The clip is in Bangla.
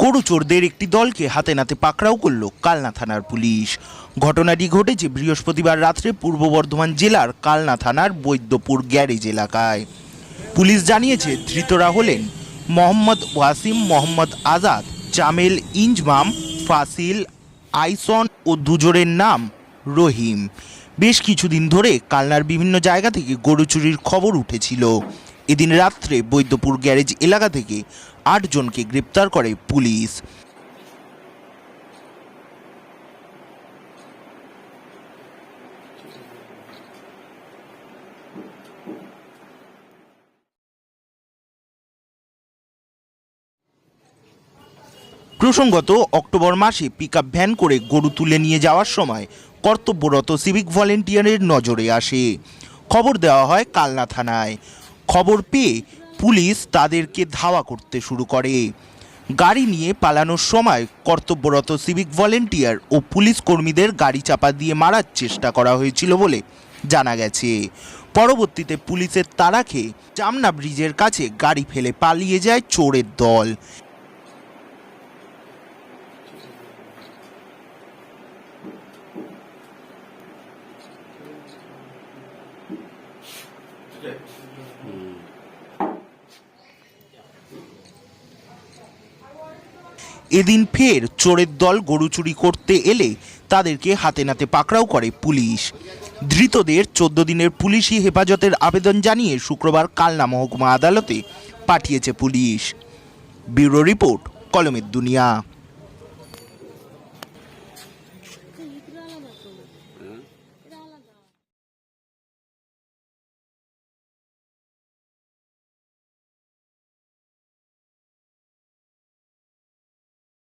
গরু চোরদের একটি দলকে হাতে নাতে পাকড়াও করল কালনা থানার পুলিশ। ঘটনাটি ঘটেছে বৃহস্পতিবার রাত্রে পূর্ব বর্ধমান জেলার কালনা থানার বৈদ্যপুর গ্যারেজ এলাকায়। পুলিশ জানিয়েছে, ধৃতরা হলেন মোহাম্মদ ওয়াসিম, মোহাম্মদ আজাদ, জামেল ইঞ্জমাম, ফাসিল, আইসন ও দুজনের নাম রহিম। বেশ কিছুদিন ধরে কালনার বিভিন্ন জায়গা থেকে গরু চুরির খবর উঠেছিল। এদিন রাত্রে বৈদ্যপুর গ্যারেজ এলাকা থেকে আটজনকে গ্রেপ্তার করে পুলিশ। প্রসঙ্গত, অক্টোবর মাসে পিক ভ্যান করে গরু তুলে নিয়ে যাওয়ার সময় কর্তব্যরত সিভিক ভলেন্টিয়ারের নজরে আসে। খবর দেওয়া হয় কালনা থানায়। খবর পেয়ে পুলিশ তাদেরকে ধাওয়া করতে শুরু করে। গাড়ি নিয়ে পালানোর সময় কর্তব্যরত সিভিক ভলেন্টিয়ার ও পুলিশ কর্মীদের গাড়ি চাপা দিয়ে মারার চেষ্টা করা হয়েছিল বলে জানা গেছে। পরবর্তীতে পুলিশের তাড়া খেয়ে চামনা ব্রিজের কাছে গাড়ি ফেলে পালিয়ে যায় চোরের দল। এদিন ফের চোরের দল গরু চুরি করতে এলে তাদেরকে হাতে নাতে পাকড়াও করে পুলিশ। ধৃতদের চোদ্দ দিনের পুলিশি হেফাজতের আবেদন জানিয়ে শুক্রবার কালনা মহকুমা আদালতে পাঠিয়েছে পুলিশ। ব্যুরো রিপোর্ট, কলমের দুনিয়া।